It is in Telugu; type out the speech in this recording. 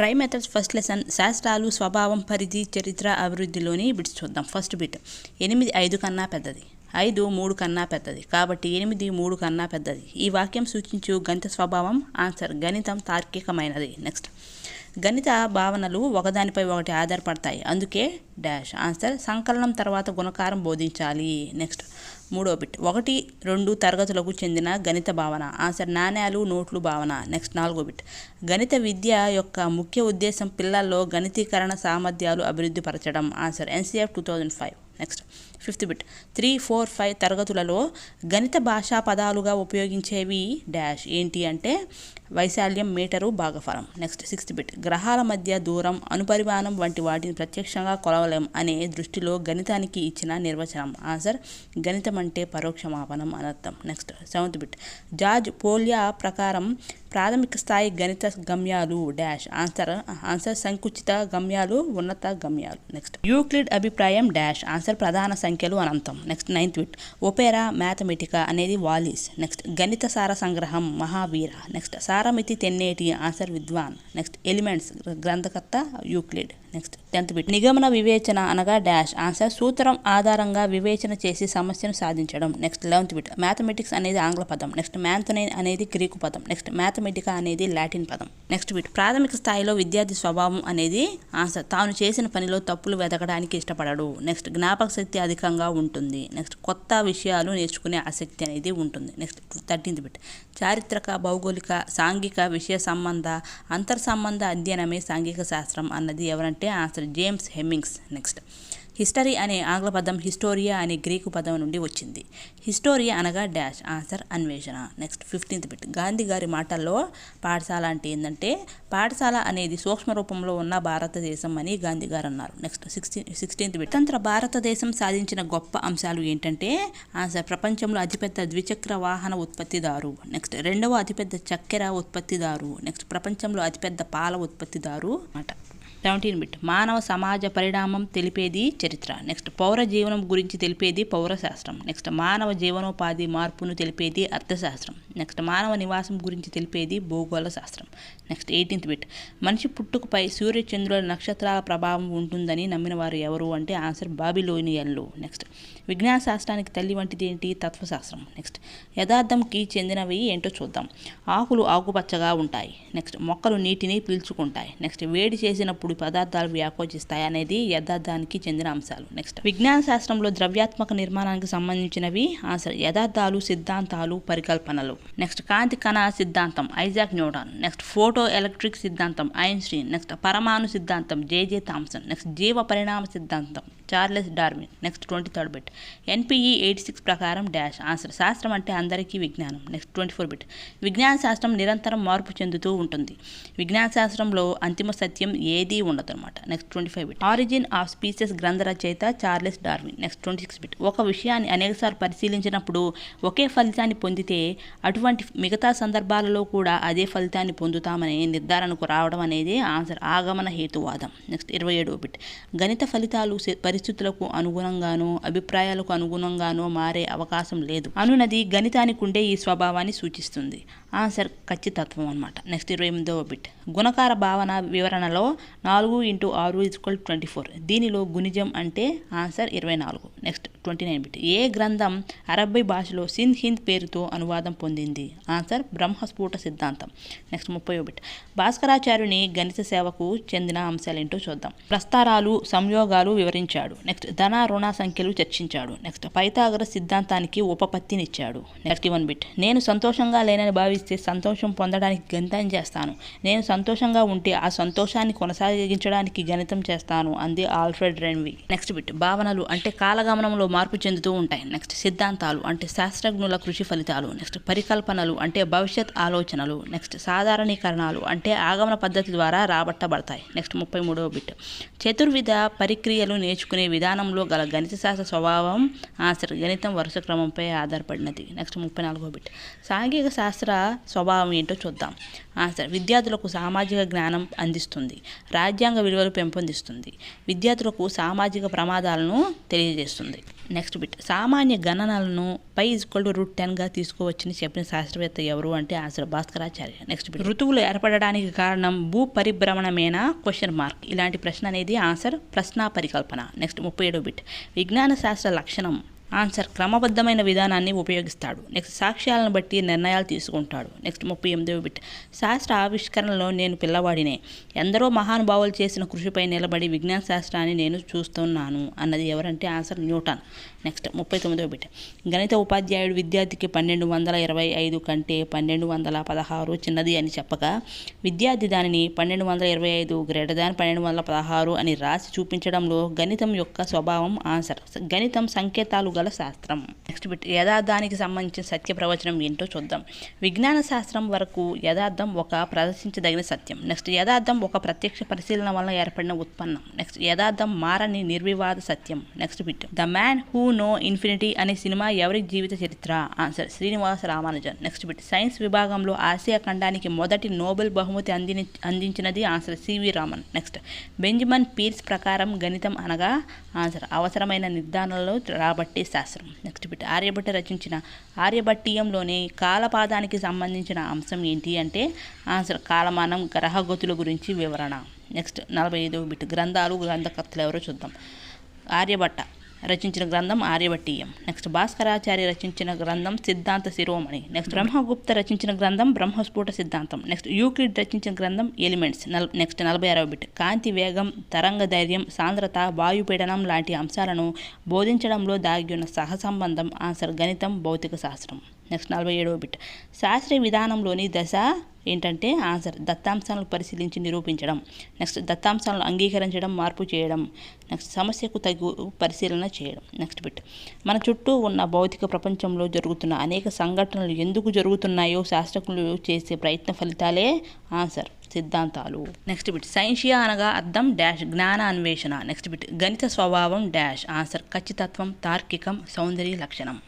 ట్రై మెథడ్స్ ఫస్ట్ లెసన్ శాస్త్రాలు స్వభావం పరిధి చరిత్ర అభివృద్ధిలోని బిట్స్ చూద్దాం. ఫస్ట్ బిట్ ఎనిమిది ఐదు కన్నా పెద్దది. ఐదు మూడు కన్నా పెద్దది. కాబట్టి ఎనిమిది మూడు కన్నా పెద్దది. ఈ వాక్యం సూచించు గణిత స్వభావం ఆన్సర్ గణితం తార్కికమైనది. నెక్స్ట్ గణిత భావనలు ఒకదానిపై ఒకటి ఆధారపడతాయి. అందుకే డాష్. ఆన్సర్ సంకలనం తర్వాత గుణకారం బోధించాలి. నెక్స్ట్. మూడో బిట్. ఒకటి రెండు తరగతులకు చెందిన గణిత భావన. ఆన్సర్ నాణ్యాలు నోట్లు భావన. నెక్స్ట్ నాలుగో బిట్. గణిత విద్య యొక్క ముఖ్య ఉద్దేశం పిల్లల్లో గణితీకరణ సామర్థ్యాలు అభివృద్ధి పరచడం. Answer NCF two thousand five. Next. Fifth bit. Three four five తరగతులలో గణిత భాషా పదాలుగా ఉపయోగించేవి డాష్. ఏంటి అంటే వైశాల్యం మీటరు భాగఫలం. నెక్స్ట్ సిక్స్త్ బిట్ గ్రహాల మధ్య దూరం అనుపరిమాణం వంటి వాటిని ప్రత్యక్షంగా కొలవలేం అనే దృష్టిలో గణితానికి ఇచ్చిన నిర్వచనం. ఆన్సర్ గణితం అంటే పరోక్షమాపనం అనర్థం next seventh bit George Polya ప్రకారం ప్రాథమిక స్థాయి గణిత గమ్యాలు డాష్. ఆన్సర్ ఆన్సర్ సంకుచిత గమ్యాలు ఉన్నత గమ్యాలు. నెక్స్ట్ యూక్లిడ్ అభిప్రాయం డాష్. ఆన్సర్ ప్రధాన సంఖ్యలు అనంతం next ninth bit Opera Mathematica అనేది Wallis. Next Ganita Sara Sangraham Mahavira. Next Saramati Tenneti answer విద్వాన్ నెక్స్ట్ ఎలిమెంట్స్ గ్రంథకర్త యూక్లిడ్. నెక్స్ట్ టెన్త్ బిట్ నిగమన వివేచన అనగా డాష్. ఆన్సర్ సూత్రం ఆధారంగా వివేచన చేసి సమస్యను సాధించడం. నెక్స్ట్ లెవెన్త్ బిట్ మ్యాథమెటిక్స్ అనేది ఆంగ్ల పదం. నెక్స్ట్ మ్యాథనైన్ అనేది గ్రీకు పదం. నెక్స్ట్ మ్యాథమెటికా అనేది లాటిన్ పదం. నెక్స్ట్ బిట్ ప్రాథమిక స్థాయిలో విద్యార్థి స్వభావం అనేది ఆన్సర్ తాను చేసిన పనిలో తప్పులు వెతకడానికి ఇష్టపడడు. నెక్స్ట్ జ్ఞాపక శక్తి అధికంగా ఉంటుంది. నెక్స్ట్ కొత్త విషయాలు నేర్చుకునే ఆసక్తి అనేది ఉంటుంది. నెక్స్ట్ థర్టీన్త్ బిట్ చారిత్రక భౌగోళిక సాంఘిక విషయ సంబంధ అంతర్ సంబంధ అధ్యయనమే సాంఘిక శాస్త్రం అన్నది ఎవరంటే answer James Hemmings next. History అనే ఆంగ్ల పదం హిస్టోరియా అనే గ్రీకు పదం నుండి వచ్చింది. హిస్టోరియా అనగా డాష్ ఆన్సర్ అన్వేషణ. Next fifteenth bit. గాంధీ గారి మాటల్లో పాఠశాల అంటే ఏంటంటే పాఠశాల అనేది సూక్ష్మ రూపంలో ఉన్న భారతదేశం అని గాంధీ గారు అన్నారు. Next sixteen sixteenth bit. స్వతంత్ర భారతదేశం సాధించిన గొప్ప అంశాలు ఏంటంటే ఆన్సర్ ప్రపంచంలో అతిపెద్ద ద్విచక్ర వాహన ఉత్పత్తిదారు. నెక్స్ట్ రెండవ అతిపెద్ద చక్కెర ఉత్పత్తిదారు. నెక్స్ట్ ప్రపంచంలో అతిపెద్ద పాల ఉత్పత్తిదారు అన్నమాట. సెవెంటీన్ బిట్ మానవ సమాజ పరిణామం తెలిపేది చరిత్ర. నెక్స్ట్ పౌర జీవనం గురించి తెలిపేది పౌరశాస్త్రం నెక్స్ట్ మానవ జీవనోపాధి మార్పును తెలిపేది అర్థశాస్త్రం. నెక్స్ట్ మానవ నివాసం గురించి తెలిపేది భూగోళ శాస్త్రం. నెక్స్ట్ ఎయిటీన్త్ బిట్ మనిషి పుట్టుకపై సూర్య చంద్రుల నక్షత్రాల ప్రభావం ఉంటుందని నమ్మిన వారు ఎవరు అంటే ఆన్సర్ బాబిలోనియన్లు. నెక్స్ట్ విజ్ఞాన శాస్త్రానికి తల్లి వంటిది ఏంటి? తత్వశాస్త్రం. నెక్స్ట్ యథార్థంకి చెందినవి ఏంటో చూద్దాం. ఆకులు ఆకుపచ్చగా ఉంటాయి. నెక్స్ట్ మొక్కలు నీటిని పీల్చుకుంటాయి. నెక్స్ట్ వేడి చేసినప్పుడు పదార్థాలు వ్యాకోచిస్తాయి అనేది యథార్థానికి చెందిన అంశాలు. నెక్స్ట్ విజ్ఞాన శాస్త్రంలో ద్రవ్యాత్మక నిర్మాణానికి సంబంధించినవి ఆన్సర్ యథార్థాలు సిద్ధాంతాలు పరికల్పనలు. నెక్స్ట్ కాంతి కణ సిద్ధాంతం Isaac Newton. Next photo electric సిద్ధాంతం ఐన్స్టీన్. నెక్స్ట్ పరమాణు సిద్ధాంతం జేజే థామ్సన్. నెక్స్ట్ జీవ పరిణామ సిద్ధాంతం Charles Darwin. Next twenty third bit. NPE eighty six ప్రకారం డాష్. ఆన్సర్ శాస్త్రం అంటే అందరికీ విజ్ఞానం. Next twenty four bit. విజ్ఞాన శాస్త్రం నిరంతరం మార్పు చెందుతూ ఉంటుంది. విజ్ఞాన శాస్త్రంలో అంతిమ సత్యం ఏది ఉండదు అనమాట next twenty five bit origin of species గ్రంథ రచయిత Charles Darwin next twenty six bit ఒక విషయాన్ని అనేకసార్లు పరిశీలించినప్పుడు ఒకే ఫలితాన్ని పొందితే అటువంటి మిగతా సందర్భాలలో కూడా అదే ఫలితాన్ని పొందుతామని నిర్ధారణకు రావడం అనేది ఆన్సర్ ఆగమన హేతువాదం. నెక్స్ట్ ఇరవై ఏడవ బిట్ గణిత ఫలితాలు పరిస్థితులకు అనుగుణంగానో అభిప్రాయాలకు అనుగుణంగానో మారే అవకాశం లేదు. అనునది గణితానికి ఉండే ఈ స్వభావాన్ని సూచిస్తుంది. ఆన్సర్ ఖచ్చితత్వం అనమాట నెక్స్ట్ ఇరవై ఎనిమిదవ బిట్ గుణకార భావన వివరణలో నాలుగు ఇంటూ ఆరు ఈక్వల్ ట్వంటీ ఫోర్. దీనిలో గుణిజం అంటే ఆన్సర్ ఇరవై నాలుగు. Next twenty nine bit. ఏ గ్రంథం అరబ్బై భాషలో సింధ్ హింద్ పేరుతో అనువాదం పొందింది? ఆన్సర్ బ్రహ్మస్ఫూట సిద్ధాంతం. నెక్స్ట్ ముప్పై బిట్. భాస్కరాచార్యుని గణిత సేవకు చెందిన అంశాలు ఏంటో చూద్దాం. ప్రస్తారాలు సంయోగాలు వివరించాడు. నెక్స్ట్ ధన రుణ సంఖ్యలు చర్చించాడు. నెక్స్ట్ పైతాగర సిద్ధాంతానికి ఉపపత్తినిచ్చాడు. Next one bit. నేను సంతోషంగా లేనని భావిస్తే సంతోషం పొందడానికి గణితం చేస్తాను. నేను సంతోషంగా ఉంటే ఆ సంతోషాన్ని కొనసాగించడానికి గణితం చేస్తాను అంది ఆల్ఫ్రెడ్ రెన్వి. Next bit. భావనలు అంటే కాలగమనంలో మార్పు చెందుతూ ఉంటాయి. నెక్స్ట్ సిద్ధాంతాలు అంటే శాస్త్రజ్ఞుల కృషి ఫలితాలు. నెక్స్ట్ పరికల్పనలు అంటే భవిష్యత్ ఆలోచనలు. నెక్స్ట్ సాధారణీకరణాలు అంటే ఆగమన పద్ధతి ద్వారా రాబట్టబడతాయి. నెక్స్ట్ ముప్పై మూడవ బిట్. చతుర్విధ పరిక్రియలు నేర్చుకునే విధానంలో గల గణిత శాస్త్ర స్వభావం ఆశ్ర గణితం వరుస క్రమంపై ఆధారపడినది. నెక్స్ట్ ముప్పై నాలుగో బిట్. సాంఘిక శాస్త్ర స్వభావం ఏంటో చూద్దాం. ఆన్సర్ విద్యార్థులకు సామాజిక జ్ఞానం అందిస్తుంది. రాజ్యాంగ విలువలు పెంపొందిస్తుంది. విద్యార్థులకు సామాజిక ప్రమాదాలను తెలియజేస్తుంది. నెక్స్ట్ బిట్ సామాన్య గణనలను పై ఈక్వల్ టు రూట్ టెన్గా తీసుకోవచ్చని చెప్పిన శాస్త్రవేత్త ఎవరు అంటే ఆన్సర్ భాస్కరాచార్య. నెక్స్ట్ బిట్ ఋతువులు ఏర్పడడానికి కారణం భూ పరిభ్రమణమేనా? క్వశ్చన్ మార్క్ ఇలాంటి ప్రశ్న అనేది ఆన్సర్ ప్రశ్న పరికల్పన. నెక్స్ట్ ముప్పై ఏడో బిట్ విజ్ఞాన శాస్త్ర లక్షణం. ఆన్సర్ క్రమబద్ధమైన విధానాన్ని ఉపయోగిస్తాడు. నెక్స్ట్ సాక్ష్యాలను బట్టి నిర్ణయాలు తీసుకుంటాడు. నెక్స్ట్ ముప్పై ఎనిమిదవ బిట్. శాస్త్ర ఆవిష్కరణలో నేను పిల్లవాడినే. ఎందరో మహానుభావులు చేసిన కృషిపై నిలబడి విజ్ఞాన శాస్త్రాన్ని నేను చూస్తున్నాను అన్నది ఎవరంటే ఆన్సర్ న్యూటన్. నెక్స్ట్ ముప్పై తొమ్మిదవ బిట్. గణిత ఉపాధ్యాయుడు విద్యార్థికి పన్నెండు వందల ఇరవై ఐదు కంటే పన్నెండు వందల పదహారు చిన్నది అని చెప్పగా విద్యార్థి దానిని పన్నెండు వందల ఇరవై ఐదు గ్రేటర్ దాన్ పన్నెండు వందల పదహారు అని రాసి చూపించడంలో గణితం యొక్క స్వభావం ఆన్సర్. గణితం సంకేతాలు గల శాస్త్రం. నెక్స్ట్ బిట్ యథార్థానికి సంబంధించిన సత్య ప్రవచనం ఏంటో చూద్దాం. విజ్ఞాన శాస్త్రం వరకు యథార్థం ఒక ప్రదర్శించదగిన సత్యం. నెక్స్ట్ యథార్థం ఒక ప్రత్యక్ష పరిశీలన వలన ఏర్పడిన ఉత్పన్నం. నెక్స్ట్ యథార్థం మారని నిర్వివాద సత్యం. Next bit the man who knew infinity అనే సినిమా ఎవరి జీవిత చరిత్ర? Answer Srinivasa Ramanujan. Next bit science విభాగంలో ఆసియా ఖండానికి మొదటి నోబెల్ బహుమతి అందిని అందించినది answer CV Raman next Benjamin Peirce ప్రకారం గణితం అనగా ఆన్సర్ అవసరమైన నిర్ధారణలో రాబట్టే శాస్త్రం. Next bit. ఆర్యభట్ట రచించిన ఆర్యభట్టీయంలోని కాలపాదానికి సంబంధించిన అంశం ఏంటి అంటే ఆన్సర్ కాలమానం గ్రహగతుల గురించి వివరణ. నెక్స్ట్ నలభై ఐదో బిట్. గ్రంథాలు గ్రంథకర్తలు ఎవరో చూద్దాం. ఆర్యభట్ట. రచించిన గ్రంథం ఆర్యభట్టీయం. నెక్స్ట్ భాస్కరాచార్య రచించిన గ్రంథం సిద్ధాంత శిరోమణి. నెక్స్ట్ బ్రహ్మగుప్త రచించిన గ్రంథం బ్రహ్మస్ఫోట సిద్ధాంతం. నెక్స్ట్ యూక్లిడ్ రచించిన గ్రంథం ఎలిమెంట్స్. నల్ నెక్స్ట్ నలభై ఆరవ బిట్. కాంతి వేగం తరంగ ధైర్యం సాంద్రత వాయుపీడనం లాంటి అంశాలను బోధించడంలో దాగి ఉన్న సహసంబంధం ఆన్సర్ గణితం భౌతిక శాస్త్రం. నెక్స్ట్ నలభై ఏడవ బిట్. శాస్త్రీయ విధానంలోని దశ ఏంటంటే ఆన్సర్ దత్తాంశాలను పరిశీలించి నిరూపించడం. నెక్స్ట్ దత్తాంశాలను అంగీకరించడం మార్పు చేయడం. నెక్స్ట్ సమస్యకు తగు పరిశీలన చేయడం. Next bit. మన చుట్టూ ఉన్న భౌతిక ప్రపంచంలో జరుగుతున్న అనేక సంఘటనలు ఎందుకు జరుగుతున్నాయో శాస్త్రజ్ఞులు చేసే ప్రయత్న ఫలితాలే ఆన్సర్ సిద్ధాంతాలు. Next bit. సైన్షియా అనగా అర్థం డాష్ జ్ఞాన అన్వేషణ నెక్స్ట్ బిట్. గణిత స్వభావం డాష్. ఆన్సర్ ఖచ్చితత్వం తార్కికం సౌందర్య లక్షణం.